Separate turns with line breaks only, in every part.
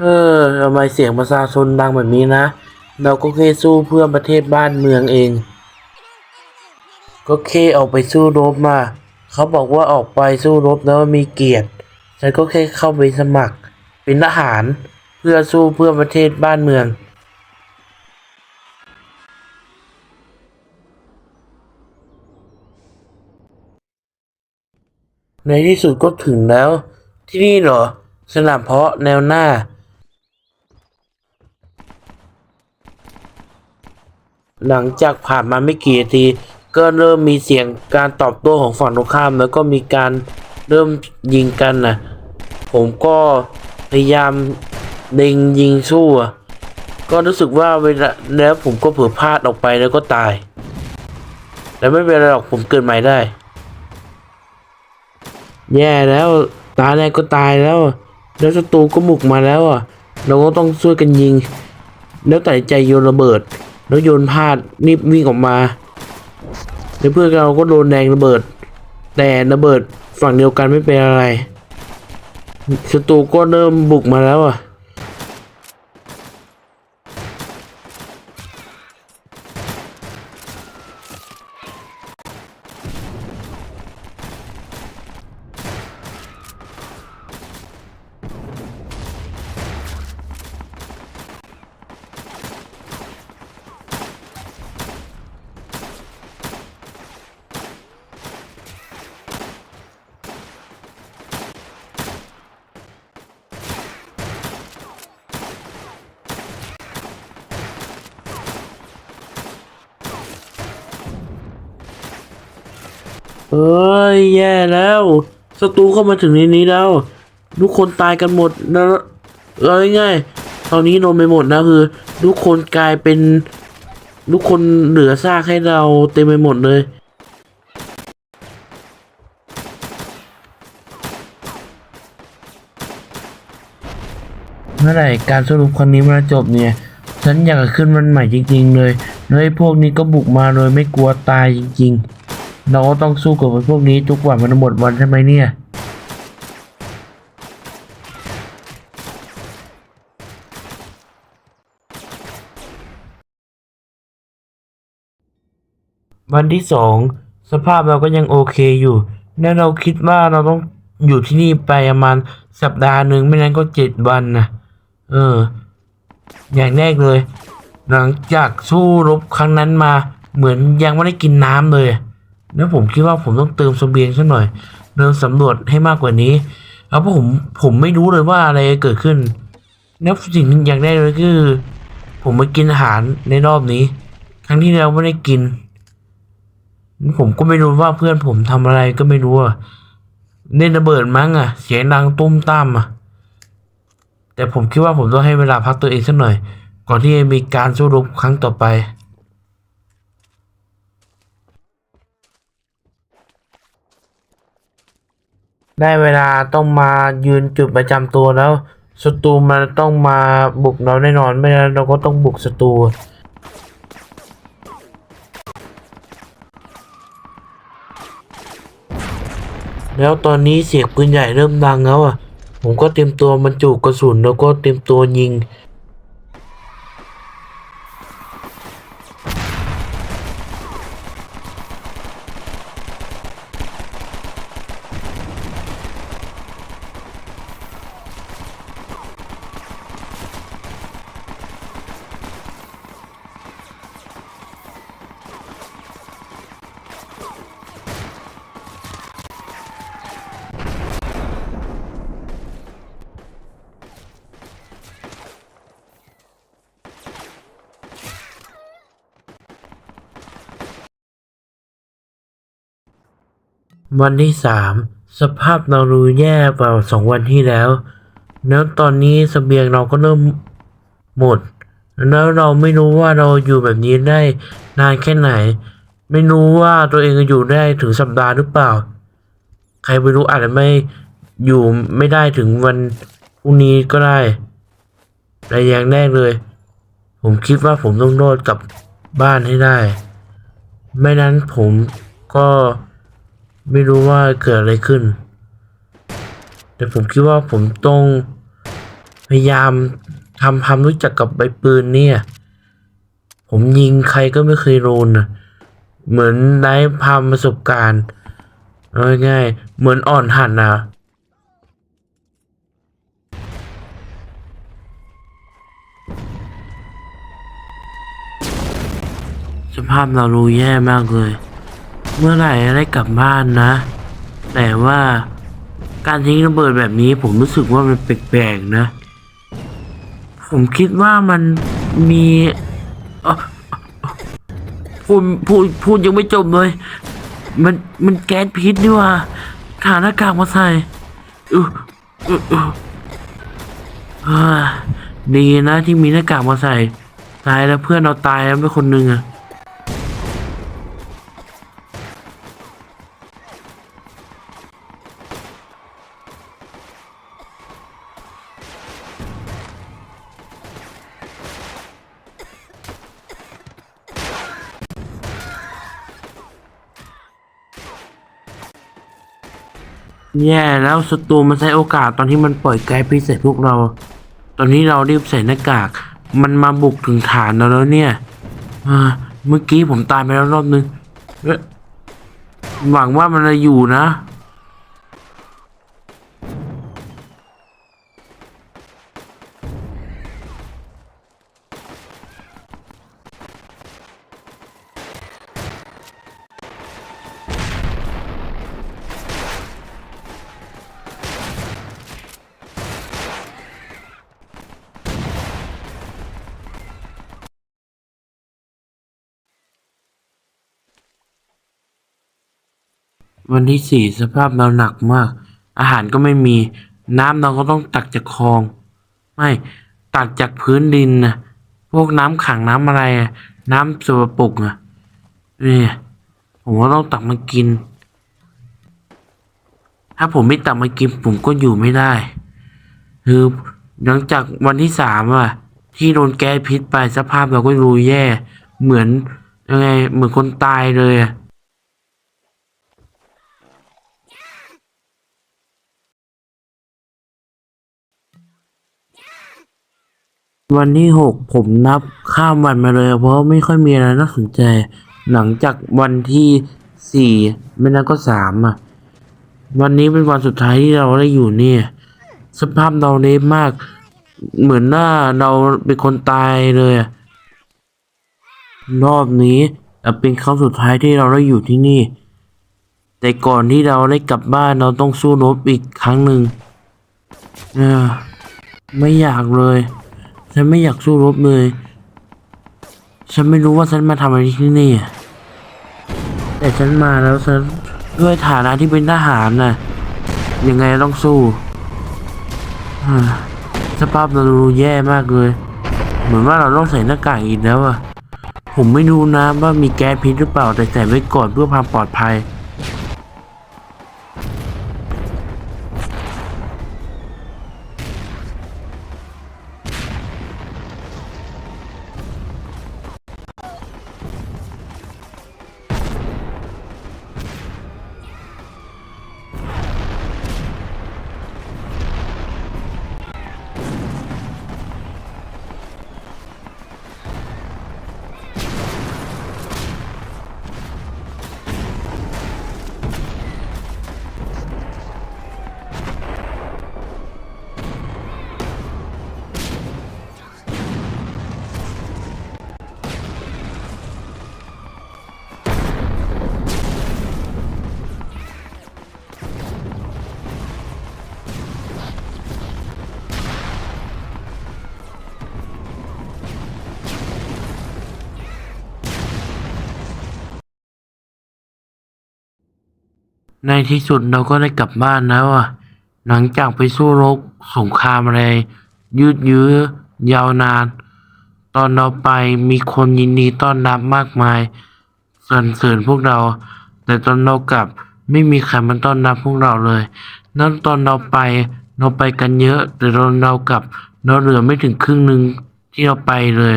เออทำไมเสียงประชาชนดังแบบนี้นะ เราก็แค่สู้เพื่อประเทศบ้านเมืองเอง ก็แค่ออกไปสู้รบมา เขาบอกว่าออกไปสู้รบแล้วมีเกียรติ ฉันก็แค่เข้าไปสมัคร เป็นทหารเพื่อสู้เพื่อประเทศบ้านเมืองในที่สุดก็ถึงแล้ว ที่นี่เหรอ สนามเพาะแนวหน้า หลังจากผ่านมาไม่กี่นาทีก็เริ่มมีเสียงการตอบโต้ของฝั่งตรงข้าม แล้วก็มีการเริ่มยิงกันนะผมก็พยายามเล็งยิงสู้ก็รู้สึกว่าเวลาแล้วผมก็เผลอพลาดออกไปแล้วก็ตาย แต่ไม่เป็นไรหรอกผมเกิดใหม่ได้ แย่แล้วตายแรกก็ตายแล้ว แล้วศัตรูก็บุกมาแล้วอะ เราก็ต้องช่วยกันยิง แล้วตัดใจโยนระเบิด แล้วโยนพลาดรีบวิ่งออกมาแล้วเพื่อนเราก็โดนแดงระเบิด แต่ระเบิดฝั่งเดียวกันไม่เป็นอะไรศัตรูก็เริ่มบุกมาแล้วอะ เอ้ยแย่แล้วศัตรูเข้ามาถึงในนี้แล้ว ทุกคนตายกันหมดแล้วเอาง่ายๆตอนนี้โดนไปหมดนะคือ ทุกคนกลายเป็นทุกคนเหลือซากให้เราเต็มไปหมดเลยเมื่อไหร่การสรุปครั้งนี้มันจบเนี่ย ฉันอยากจะขึ้นวันใหม่จริง ๆ เลย แล้วไอ้พวกนี้ก็บุกมาโดยไม่กลัวตายจริง ๆ เราก็ต้องสู้กับพวกนี้ทุกวันมันหมดวันใช่ไหมเนี่ยวันที่สองสภาพเราก็ยังโอเคอยู่และเราคิดว่าเราต้องอยู่ที่นี่ไปประมาณสัปดาห์หนึ่งไม่นั้นก็เจ็ดวันนะเออ อย่างแรกเลย หลังจากสู้รบครั้งนั้นมาเหมือนยังไม่ได้กินน้ำเลย แล้วผมคิดว่าผมต้องเติมเสบียงสักหน่อย เดินสำรวจให้มากกว่านี้แล้วเพราะผมผมไม่รู้เลยว่าอะไรเกิดขึ้นแล้วสิ่งอย่างแรกเลยคือ ผมมากินอาหารในรอบนี้ ครั้งที่แล้วไม่ได้กิน ผมก็ไม่รู้ว่าเพื่อนผมทำอะไรก็ไม่รู้อะเล่นระเบิดมั้งอะเสียงดังตุ้มตามอะแต่ผมคิดว่าผมต้องให้เวลาพักตัวเองสักหน่อย ก่อนที่จะมีการสู้รบครั้งต่อไป ได้เวลาต้องมายืนจุดประจำตัวแล้วศัตรูมันต้องมาบุกเราแน่นอนไม่งั้นเราก็ต้องบุกศัตรูแล้วตอนนี้เสียงปืนใหญ่เริ่มดังแล้วอะ ผมก็เตรียมตัวบรรจุกระสุนแล้วก็เตรียมตัวยิง วันที่สามสภาพเราดูแย่กว่าสองวันที่แล้ว แล้วตอนนี้เสบียงเราก็เริ่มหมด แล้วเราไม่รู้ว่าเราอยู่แบบนี้ได้นานแค่ไหน ไม่รู้ว่าตัวเองจะอยู่ได้ถึงสัปดาห์หรือเปล่า ใครไม่รู้อาจจะไม่อยู่ไม่ได้ถึงวันพรุ่งนี้ก็ได้แต่อย่างแรกเลย ผมคิดว่าผมต้องโดดกลับบ้านให้ได้ ไม่นั้นผมก็ ไม่รู้ว่าเกิดอะไรขึ้น แต่ผมคิดว่าผมต้องพยายามทำความรู้จักกับใบปืนเนี่ย ผมยิงใครก็ไม่เคยโดนนะเหมือนได้พามประสบการณ์เอาง่ายๆเหมือนอ่อนหัดนะสภาพเรารู้แย่มากเลย เมื่อไหร่จะได้กลับบ้านนะ แต่ว่าการทิ้งระเบิดแบบนี้ผมรู้สึกว่ามันแปลกๆนะ ผมคิดว่ามันมีพูดพูดพูดยังไม่จบเลย มันมันแก๊สพิษนี่หว่าฐานหน้ากากมาใส่อืออืออืออดีนะที่มีหน้ากากมาใส่ ตายแล้วเพื่อนเราตายแล้วไปคนหนึ่งอะ แย่แล้วศัตรูมันใช้โอกาสตอนที่มันปล่อยไกลพิเศษพวกเรา ตอนนี้เรารีบใส่หน้ากาก มันมาบุกถึงฐานเราแล้วเนี่ยเมื่อกี้ผมตายไปแล้วรอบนึงหวังว่ามันจะอยู่นะ วันที่สี่สภาพเราหนักมาก อาหารก็ไม่มี น้ำเราก็ต้องตักจากคลอง ไม่ตักจากพื้นดินนะพวกน้ำขังน้ำอะไรอะน้ำสกปรกอะนี่ผมก็ต้องตักมากิน ถ้าผมไม่ตักมากินผมก็อยู่ไม่ได้ คือหลังจากวันที่สามอะที่โดนแก๊สพิษไปสภาพเราก็รู้แย่ เหมือนยังไงเหมือนคนตายเลยอะ วันที่หกผมนับข้ามวันมาเลย เพราะไม่ค่อยมีอะไรน่าสนใจ หลังจากวันที่สี่ไม่นั้นก็สามอะ วันนี้เป็นวันสุดท้ายที่เราได้อยู่เนี่ย สภาพเราเละมาก เหมือนหน้าเราเป็นคนตายเลยรอบนี้จะเป็นครั้งสุดท้ายที่เราได้อยู่ที่นี่ แต่ก่อนที่เราได้กลับบ้านเราต้องสู้รบอีกครั้งหนึ่งไม่อยากเลย ฉันไม่อยากสู้รบเลย ฉันไม่รู้ว่าฉันมาทำอะไรที่นี่อะแต่ฉันมาแล้วฉันด้วยฐานะที่เป็นทหารน่ะ ยังไงต้องสู้ สภาพเราดูแย่มากเลย เหมือนว่าเราต้องใส่หน้ากากอีกแล้วอะผมไม่รู้นะว่ามีแก๊สพิษหรือเปล่าแต่ใส่ไว้ก่อนเพื่อความปลอดภัย ในที่สุดเราก็ได้กลับบ้านแล้วอะ หลังจากไปสู้รบสงครามอะไร ยืดเยื้อยาวนาน ตอนเราไปมีคนยินดีต้อนรับมากมายสรรเสริญพวกเรา แต่ตอนเรากลับไม่มีใครมาต้อนรับพวกเราเลย นั่นตอนเราไปเราไปกันเยอะ แต่ตอนเรากลับ เราเหลือไม่ถึงครึ่งหนึ่งที่เราไปเลย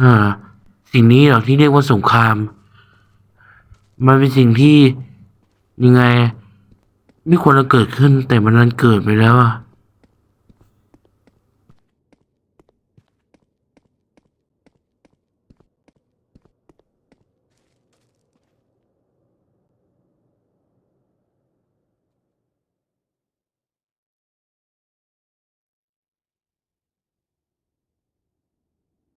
อ่าสิ่งนี้เหรอที่เรียกว่าสงคราม มันเป็นสิ่งที่ ยังไงไม่ควรจะเกิดขึ้นแต่มันนั้นเกิดไปแล้วอะ